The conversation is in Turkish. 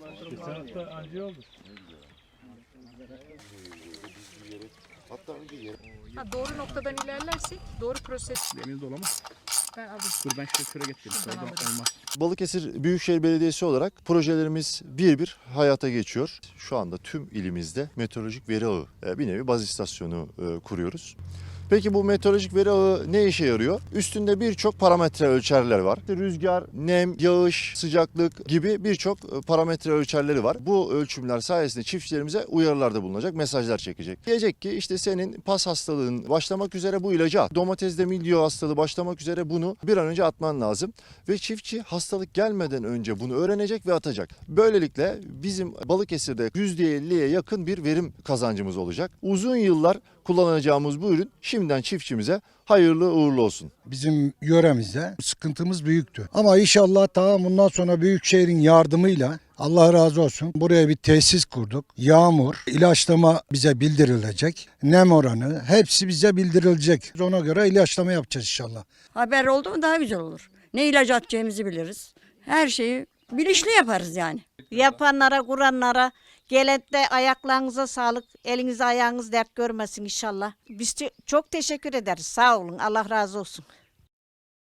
Geçen hafta anca oldu. Hatta yer Ha, doğru noktadan ilerlersek doğru proses. Deniz dolama. Ben alayım. Dur ben şöyle şuraya getireyim. Oradan alırım. olmaz. Balıkesir Büyükşehir Belediyesi olarak projelerimiz bir bir hayata geçiyor. Şu anda tüm ilimizde meteorolojik veri ağı, e, bir nevi baz istasyonu e, kuruyoruz. Peki bu meteorolojik veri ağı ne işe yarıyor? Üstünde birçok parametre ölçerler var. Rüzgar, nem, yağış, sıcaklık gibi birçok e, parametre ölçerleri var. Bu ölçümler sayesinde çiftçilerimize uyarılarda bulunacak, mesajlar çekecek. Diyecek ki işte senin pas hastalığın başlamak üzere bu ilacı at. Domatesde milyo hastalığı başlamak üzere bunu bir an önce atman lazım. Ve çiftçi hastalık gelmeden önce bunu öğrenecek ve atacak. Böylelikle bizim Balıkesir'de %50'ye yakın bir verim kazancımız olacak. Uzun yıllar kullanacağımız bu ürün şimdiden çiftçimize hayırlı uğurlu olsun. Bizim yöremizde sıkıntımız büyüktü. Ama inşallah tamam bundan sonra Büyükşehir'in yardımıyla Allah razı olsun buraya bir tesis kurduk. Yağmur, ilaçlama bize bildirilecek. Nem oranı hepsi bize bildirilecek. Ona göre ilaçlama yapacağız inşallah. Haber oldu mu daha güzel olur. Ne ilaç atacağımızı biliriz. Her şeyi bilinçli yaparız yani. Yapanlara, kuranlara, gelette ayaklarınıza sağlık, eliniz ayağınız dert görmesin inşallah. Biz çok teşekkür ederiz. Sağ olun. Allah razı olsun.